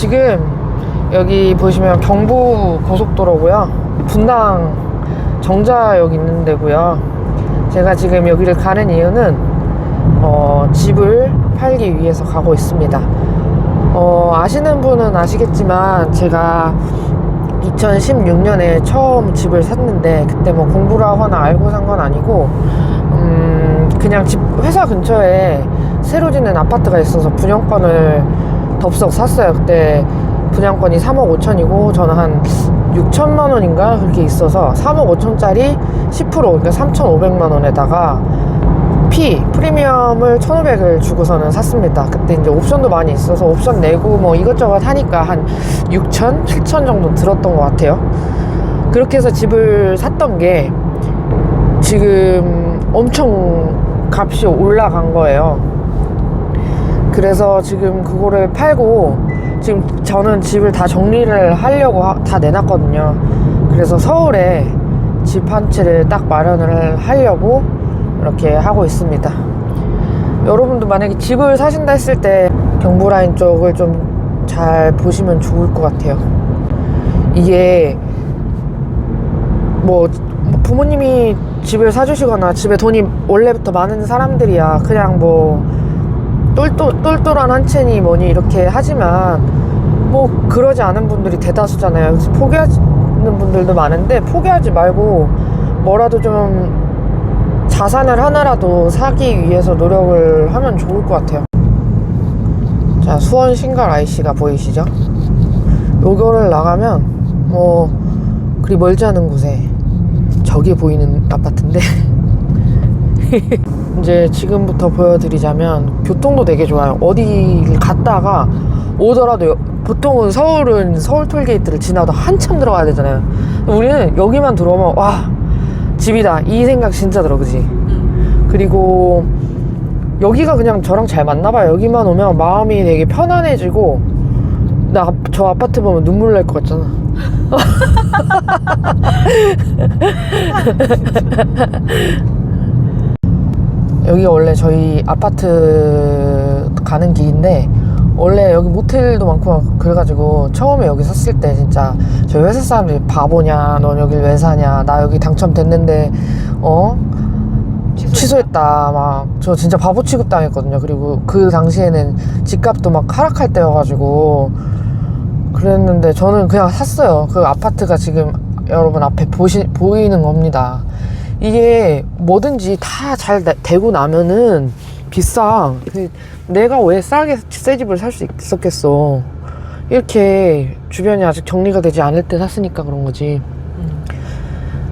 지금 여기 보시면 경부 고속도로고요. 분당 정자역 있는 데고요. 제가 지금 여기를 가는 이유는 어, 집을 팔기 위해서 가고 있습니다. 어, 아시는 분은 아시겠지만 제가 2016년에 처음 집을 샀는데 그때 뭐 공부를 하거나 알고 산 건 아니고 음, 그냥 집 회사 근처에 새로 짓는 아파트가 있어서 분양권을 덥석 샀어요. 그때 분양권이 3억 5천이고 저는 한 6천만 원인가 그렇게 있어서 3억 5천짜리 10% 그러니까 3,500만 원에다가 P 프리미엄을 1,500을 주고서는 샀습니다. 그때 이제 옵션도 많이 있어서 옵션 내고 뭐 이것저것 하니까 한 6천, 7천 정도 들었던 것 같아요. 그렇게 해서 집을 샀던 게 지금 엄청 값이 올라간 거예요. 그래서 지금 그거를 팔고 지금 저는 집을 다 정리를 하려고 하- 다 내놨거든요. 그래서 서울에 집 한 채를 딱 마련을 하려고 이렇게 하고 있습니다. 여러분도 만약에 집을 사신다 했을 때 경부라인 쪽을 좀 잘 보시면 좋을 것 같아요. 이게 뭐 부모님이 집을 사주시거나 집에 돈이 원래부터 많은 사람들이야 그냥 뭐 똘똘, 똘똘한 한 채니 뭐니 이렇게 하지만 뭐 그러지 않은 분들이 대다수잖아요. 그래서 포기하는 분들도 많은데 포기하지 말고 뭐라도 좀 자산을 하나라도 사기 위해서 노력을 하면 좋을 것 같아요. 자, 수원 신갈 IC가 보이시죠? 요거를 나가면 뭐 그리 멀지 않은 곳에 저기 보이는 아파트인데 이제 지금부터 보여드리자면 교통도 되게 좋아요. 어디를 갔다가 오더라도 여- 보통은 서울은 서울 톨게이트를 지나도 한참 들어가야 되잖아요. 우리는 여기만 들어오면 와 집이다 이 생각 진짜 들어 그지? 그리고 여기가 그냥 저랑 잘 맞나 봐요. 여기만 오면 마음이 되게 편안해지고 나 저 아파트 보면 눈물 날 것 같잖아. 여기가 원래 저희 아파트 가는 길인데 원래 여기 모텔도 많고 막 그래가지고 처음에 여기 섰을 때 진짜 저희 회사 사람들이 바보냐 넌 여길 왜 사냐 나 여기 당첨됐는데 어? 취소했다. 막 저 진짜 바보 취급 당했거든요. 그리고 그 당시에는 집값도 막 하락할 때여가지고 그랬는데 저는 그냥 샀어요. 그 아파트가 지금 여러분 앞에 보시, 보이는 겁니다 이게 뭐든지 다 잘 되고 나면은 비싸. 그 내가 왜 싸게 새 집을 살 수 있었겠어. 이렇게 주변이 아직 정리가 되지 않을 때 샀으니까 그런 거지.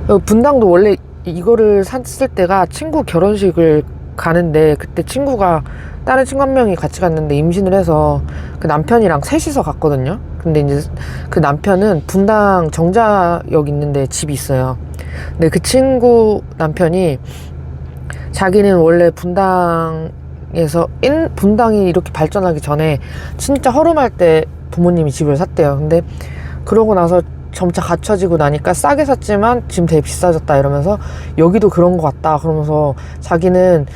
어, 분당도 원래 이거를 샀을 때가 친구 결혼식을 가는데 그때 친구가 다른 친구 한 명이 같이 갔는데 임신을 해서 그 남편이랑 셋이서 갔거든요. 근데 이제 그 남편은 분당 정자역 있는데 집이 있어요. 근데 그 친구 남편이 자기는 원래 분당에서 인 분당이 이렇게 발전하기 전에 진짜 허름할 때 부모님이 집을 샀대요. 근데 그러고 나서 점차 갖춰지고 나니까 싸게 샀지만 지금 되게 비싸졌다 이러면서 여기도 그런 것 같다 그러면서 자기는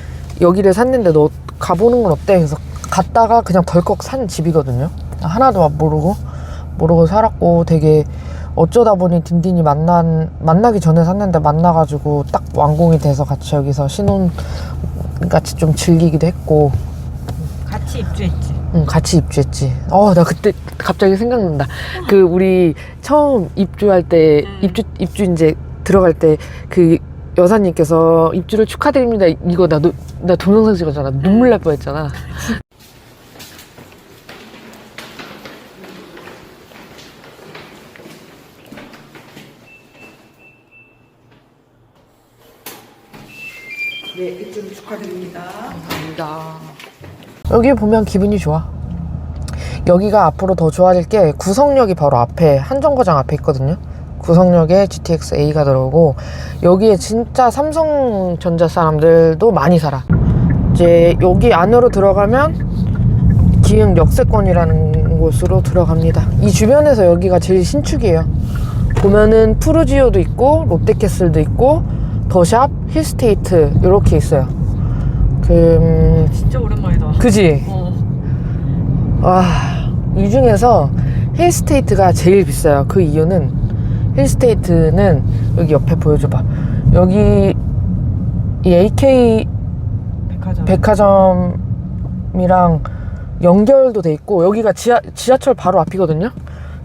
여기를 샀는데 너 가보는 건 어때? 그래서 갔다가 그냥 덜컥 산 집이거든요. 하나도 모르고 모르고 살았고 되게 어쩌다 보니 딘딘이 만난 만나기 전에 샀는데 만나가지고 딱 완공이 돼서 같이 여기서 신혼 같이 좀 즐기기도 했고 같이 입주했지. 응, 같이 입주했지. 어, 나 그때 갑자기 생각난다. 그 우리 처음 입주할 때 음. 입주 입주 이제 들어갈 때 그 여사님께서 입주를 축하드립니다. 이거 나도 나 동영상 찍었잖아. 눈물 날 뻔했잖아. 네, 입주 축하드립니다. 감사합니다. 여기 보면 기분이 좋아. 여기가 앞으로 더 좋아질 게 구성역이 바로 앞에 한정거장 앞에 있거든요. 구성역에 GTX A가 들어오고 여기에 진짜 삼성전자 사람들도 많이 살아. 이제 여기 안으로 들어가면 기흥 역세권이라는 곳으로 들어갑니다. 이 주변에서 여기가 제일 신축이에요. 보면은 푸르지오도 있고 롯데캐슬도 있고 더샵, 힐스테이트 이렇게 있어요. 그 음, 진짜 오랜만이다. 그지? 어. 와, 이 중에서 힐스테이트가 제일 비싸요. 그 이유는 힐스테이트는 여기 옆에 보여줘봐. 여기 이 AK 백화점. 백화점이랑 연결도 돼 있고 여기가 지하, 지하철 바로 앞이거든요.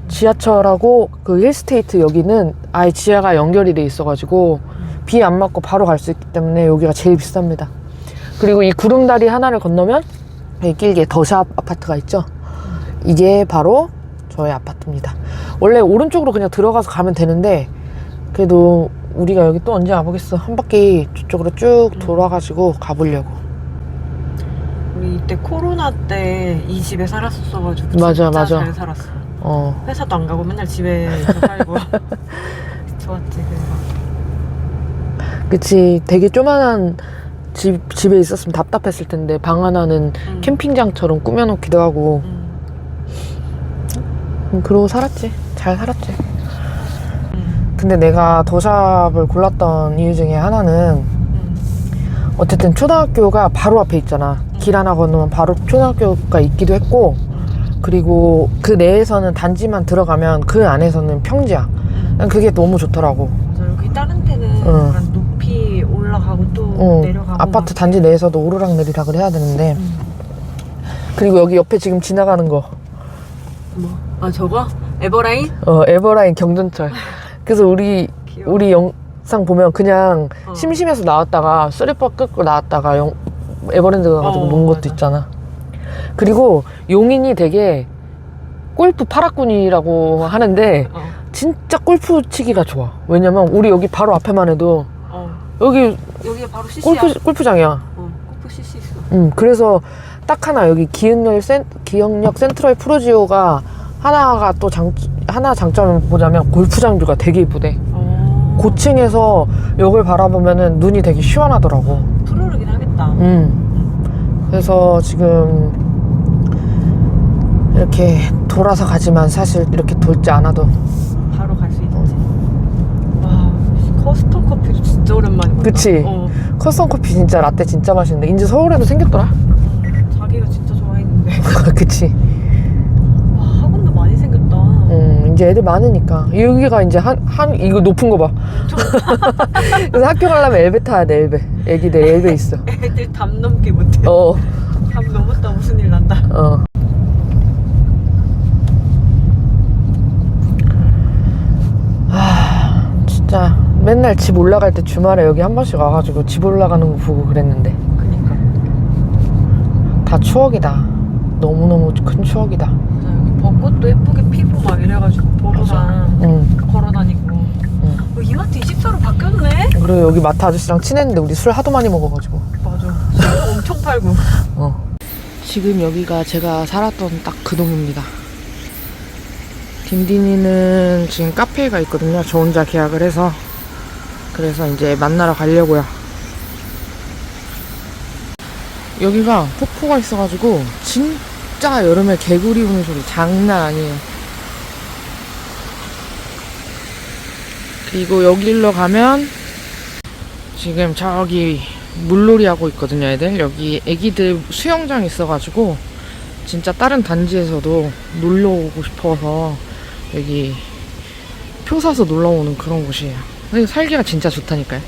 지하철하고 그 힐스테이트 여기는 아예 지하가 연결이 돼 있어가지고 비 안 맞고 바로 갈 수 있기 때문에 여기가 제일 비쌉니다. 그리고 이 구름다리 하나를 건너면 여기 길게 더샵 아파트가 있죠. 이게 바로 저의 아파트입니다. 원래 오른쪽으로 그냥 들어가서 가면 되는데 그래도 우리가 여기 또 언제 와보겠어. 한 바퀴 저쪽으로 쭉 돌아가지고 가보려고. 우리 이때 코로나 때 이 집에 살았었어가지고 맞아, 진짜 맞아. 잘 살았어. 어. 회사도 안 가고 맨날 집에서 살고 좋았지 그래서. 그치. 되게 조만한 집, 집에 있었으면 답답했을 텐데 방 하나는 음. 캠핑장처럼 꾸며놓기도 하고 음. 음, 그러고 살았지. 잘 살았지. 음. 근데 내가 더샵을 골랐던 이유 중에 하나는 음. 어쨌든 초등학교가 바로 앞에 있잖아. 길 하나 건너면 바로 초등학교가 있기도 했고 그리고 그 내에서는 단지만 들어가면 그 안에서는 평지야. 음. 난 그게 너무 좋더라고. 맞아 여기 다른 데는 응. 약간 높이 올라가고 또 어, 내려가고 아파트 막. 단지 내에서도 오르락 내리락을 해야 되는데 음. 그리고 여기 옆에 지금 지나가는 거 뭐? 아 저거? 에버라인? 어, 에버라인 경전철. 그래서 우리 귀여워. 우리 영상 보면 그냥 어. 심심해서 나왔다가 쓰리퍼 끊고 나왔다가 영, 에버랜드 가가지고 어, 논 것도 맞아. 있잖아. 그리고 용인이 되게 골프 파라꾼이라고 하는데 어. 진짜 골프 치기가 좋아. 왜냐면 우리 여기 바로 앞에만 해도 어. 여기 여기가 바로 CC야. 골프 골프장이야. 어, 골프 CC 있어. 음, 그래서 딱 하나 여기 기흥역 센 기흥역 센트럴 프로지오가 하나가 또 장 하나 장점을 보자면 골프장 뷰가 되게 이쁘대. 어. 고층에서 역을 바라보면은 눈이 되게 시원하더라고. 푸르르긴 하겠다. 음. 그래서 지금 이렇게 돌아서 가지만 사실 이렇게 돌지 않아도 바로 갈 수 있지. 와, 커스텀 커피도 진짜 오랜만에 본다. 그치? 어. 커스텀 커피 진짜 라떼 진짜 맛있는데 이제 서울에도 생겼더라. 음, 자기가 진짜 좋아했는데. 그치? 와, 학원도 많이 생겼다. 음, 이제 애들 많으니까 여기가 이제 한 한 이거 높은 거 봐. 그래서 학교 가려면 엘베 타야 돼 엘베. 애기들 엘베 있어. 애들 담 넘게 못해. 어, 담 넘었다 무슨 일 난다. 어. 아, 진짜 맨날 집 올라갈 때 주말에 여기 한 번씩 와가지고 집 올라가는 거 보고 그랬는데 그니까. 다 추억이다. 너무 너무 큰 추억이다. 맞아, 여기 벚꽃도 예쁘게 피고 막 이래가지고 보고랑 응. 걸어다니고. 어, 이마트 24로 바뀌었네? 그리고 여기 마트 아저씨랑 친했는데 우리 술 하도 많이 먹어가지고. 맞아. 술 엄청 팔고. 어. 지금 여기가 제가 살았던 딱 그 동입니다. 딘딘이는 지금 카페가 있거든요. 저 혼자 계약을 해서. 그래서 이제 만나러 가려고요. 여기가 폭포가 있어가지고 진짜 여름에 개구리 우는 소리 장난 아니에요. 그리고 여기로 가면 지금 저기 물놀이 하고 있거든요, 애들. 여기 애기들 수영장 있어가지고 진짜 다른 단지에서도 놀러 오고 싶어서 여기 표 사서 놀러 오는 그런 곳이에요. 근데 살기가 진짜 좋다니까요.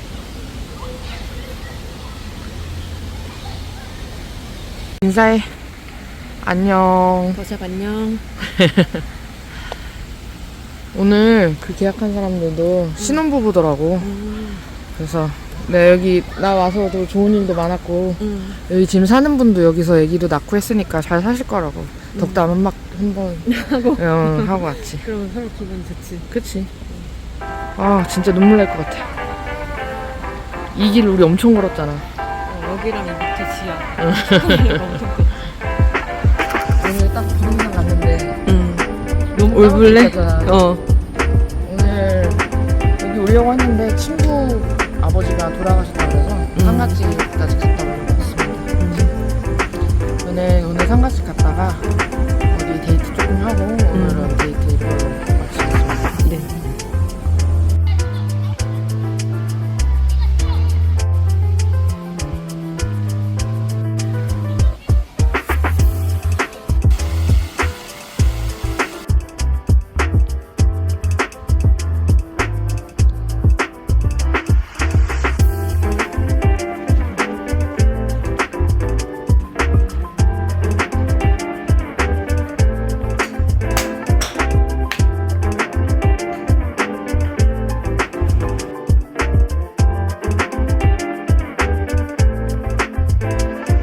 인사해. 안녕. 버섯 안녕. 오늘 그 계약한 사람들도 신혼부부더라고. 그래서 내 여기 나 와서도 좋은 일도 많았고 응. 여기 지금 사는 분도 여기서 애기도 낳고 했으니까 잘 사실 거라고 덕담 한막 한번 하고 어, 하고 왔지 그러면 서로 기분 좋지. 그치 아 진짜 눈물 날 것 같아 이 길 우리 엄청 걸었잖아 어, 여기랑 밑에 지하. 오늘 딱 부동산 갔는데 응. 너무 올블레? 어. 오늘 여기 오려고 했는데 친구 아버지가 돌아가셨다고 해서 상가집까지 갔다 오려고 했습니다 오늘 오늘 상가집 갔다가